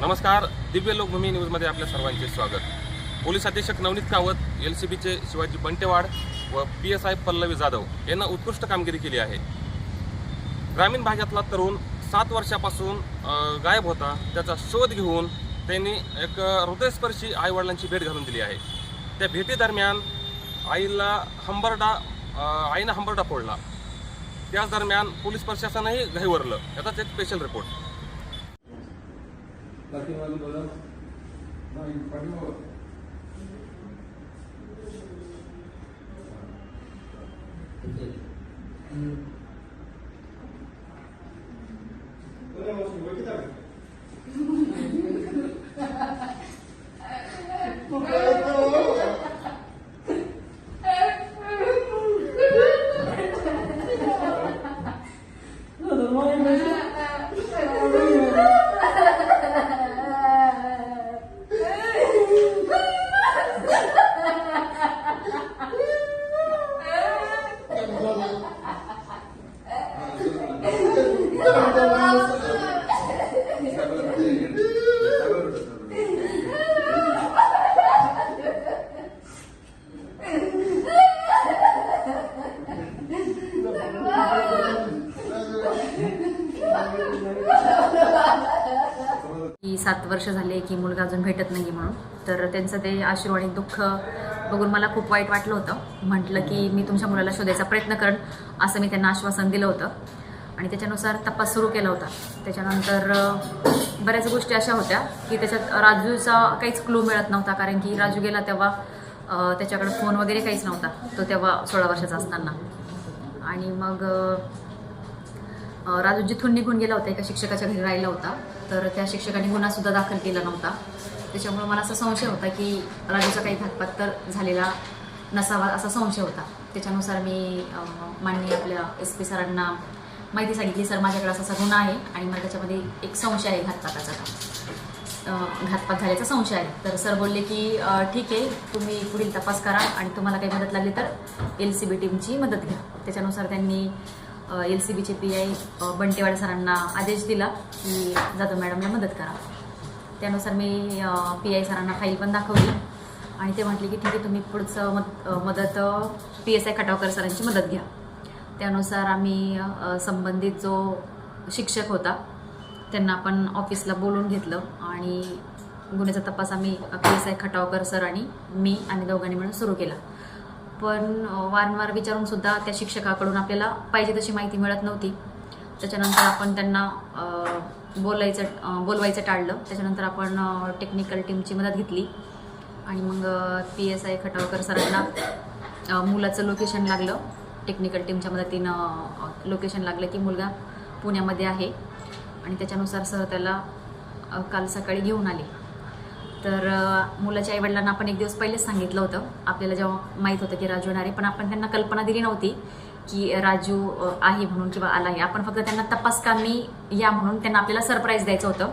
नमस्कार दिव्य लोकभूमी न्यूजमध्ये आपल्या सर्वांचे स्वागत. पोलीस अधीक्षक नवनीत कावत एल सी बीचे शिवाजी बंटेवाड व P S I Pallavi Jadhav यांना उत्कृष्ट कामगिरी केली आहे. ग्रामीण भागातला तरुण सात वर्षापासून गायब होता. त्याचा शोध घेऊन त्यांनी एक हृदयस्पर्शी आईवडिलांची भेट घालून दिली आहे. त्या भेटीदरम्यान आईला हंबरडा आईनं हंबरडा फोडला. त्याच दरम्यान पोलीस प्रशासनही घाईवरलं. याचाच एक स्पेशल रिपोर्ट पाठीमागे बोला नाही पाठीमागं की सात वर्ष झाले की मुलगा अजून भेटत नाही म्हणून. तर त्यांचं ते आश्रू आणि दुःख बघून मला खूप वाईट वाटलं होतं. म्हटलं की मी तुमच्या मुलाला शोधायचा प्रयत्न करेन असं मी त्यांना आश्वासन दिलं होतं. आणि त्याच्यानुसार तपास सुरू केला होता. त्याच्यानंतर बऱ्याच गोष्टी अशा होत्या की त्याच्यात राजूचा काहीच क्लू मिळत नव्हता. कारण की राजू गेला तेव्हा त्याच्याकडे फोन वगैरे काहीच नव्हता. तो तेव्हा सोळा वर्षाचा असताना. आणि मग राजू जिथून निघून गेला होता एका शिक्षकाच्या घरी राहिला होता. तर त्या शिक्षकाने गुन्हा सुद्धा दाखल केला नव्हता. त्याच्यामुळे मला असा संशय होता की राजूचा काही घातपात तर झालेला नसावा असा संशय होता. त्याच्यानुसार मी माननीय आपल्या एस पी सरांना माहिती सांगितली सर माझ्याकडे असा गुन्हा आहे आणि मला त्याच्यामध्ये एक संशय आहे घातपाताचा. घातपात झाल्याचा संशय आहे. तर सर बोलले की ठीक आहे तुम्ही पुढील तपास करा आणि तुम्हाला काही मदत लागली तर एल सी बी टीमची मदत घ्या. त्याच्यानुसार त्यांनी एल सी बीचे पी आय बंटेवाडे सरांना आदेश दिला की जाधव मॅडमला मदत करा. त्यानुसार मी पी आय सरांना फाईल पण दाखवली आणि ते म्हटले की ठीक आहे तुम्ही पुढचं मद मदत पी एस आय खटावकर सरांची मदत घ्या. त्यानुसार आम्ही संबंधित जो शिक्षक होता त्यांना आपण ऑफिसला बोलून घेतलं आणि गुन्ह्याचा तपास आम्ही P S I Khatavkar sir आणि मी आणि दोघांनी मिळून सुरू केला. पण वारंवार विचारून सुद्धा त्या शिक्षकाकडून आपल्याला पाहिजे तशी माहिती मिळत नव्हती. त्याच्यानंतर आपण त्यांना बोलायचं बोलवायचं टाळलं. त्याच्यानंतर आपण टेक्निकल टीमची मदत घेतली. आणि मग पी एस आय खटावकर सरांना मुलाचं लोकेशन लागलं. टेक्निकल टीमच्या मदतीनं लोकेशन लागलं की मुलगा पुण्यामध्ये आहे. आणि त्याच्यानुसार सर त्याला काल सकाळी घेऊन आले. तर मुलाच्या आईवडिलांना आपण एक दिवस पहिलेच सांगितलं होतं. आपल्याला जेव्हा माहीत होतं की राजू येणार आहे पण आपण त्यांना कल्पना दिली नव्हती की राजू आहे म्हणून किंवा आला आहे. आपण फक्त त्यांना तपास कामी या म्हणून त्यांना आपल्याला सरप्राईज द्यायचं होतं.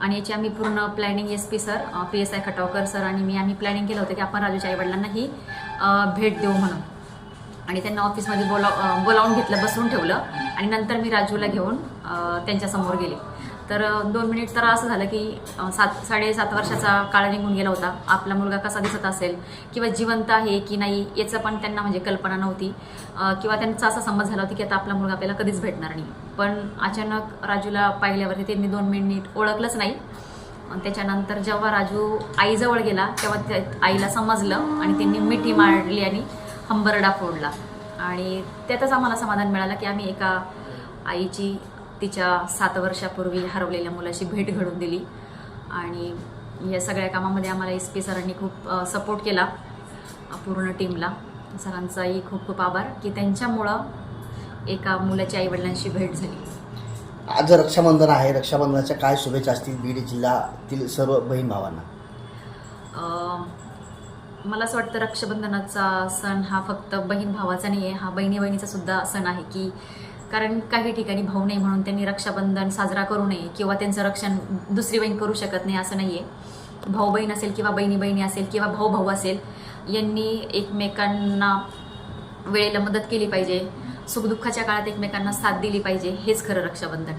आणि याची आम्ही पूर्ण planning S P sir P S I Khatavkar sir आणि मी आम्ही प्लॅनिंग केलं होतं की आपण राजूच्या आईवडिलांना ही भेट देऊ म्हणून. आणि त्यांना ऑफिसमध्ये बोलाव बोलावून घेतलं बसवून ठेवलं. आणि नंतर मी राजूला घेऊन त्यांच्यासमोर गेले. तर दोन मिनिट तर असं झालं की सात साडेसात वर्षाचा काळ निघून गेला होता. आपला मुलगा कसा दिसत असेल किंवा जिवंत आहे की नाही याचं पण त्यांना म्हणजे कल्पना नव्हती. किंवा त्यांचा असा समज झाला होता की आता आपला मुलगा आपल्याला कधीच भेटणार नाही. पण अचानक राजूला पाहिल्यावरती त्यांनी दोन मिनिट ओळखलंच नाही. त्याच्यानंतर जेव्हा राजू आईजवळ गेला तेव्हा त्या आईला समजलं आणि त्यांनी मिठी मारली आणि हंबरडा फोडला. आणि त्यातच आम्हाला समाधान मिळालं की आम्ही एका आईची तिच्या सात वर्षापूर्वी हरवलेल्या मुलाशी भेट घडून दिली. आणि या सगळ्या कामामध्ये आम्हाला एस पी सरांनी खूप सपोर्ट केला पूर्ण टीमला सरांचाही खूप खूप आभार की त्यांच्यामुळं एका मुलाच्या आईवडिलांशी भेट झाली. आज रक्षाबंधन आहे. रक्षाबंधनाच्या काय शुभेच्छा असतील बीड जिल्ह्यातील सर्व बहीण भावांना? मला असं वाटतं रक्षाबंधनाचा सण हा फक्त बहीण भावाचा नाही आहे हा बहिणी बहिणीचा सुद्धा सण आहे की कारण काही ठिकाणी भाऊ नाही म्हणून त्यांनी रक्षाबंधन साजरा करू नये किंवा त्यांचं रक्षण दुसरी बहीण करू शकत नाही असं नाही आहे भाऊ बहीण असेल किंवा बहिणी बहिणी असेल किंवा भाऊ भाऊ असेल यांनी एकमेकांना वेळेला मदत केली पाहिजे. सुखदुःखाच्या काळात एकमेकांना साथ दिली पाहिजे हेच खरं रक्षाबंधन.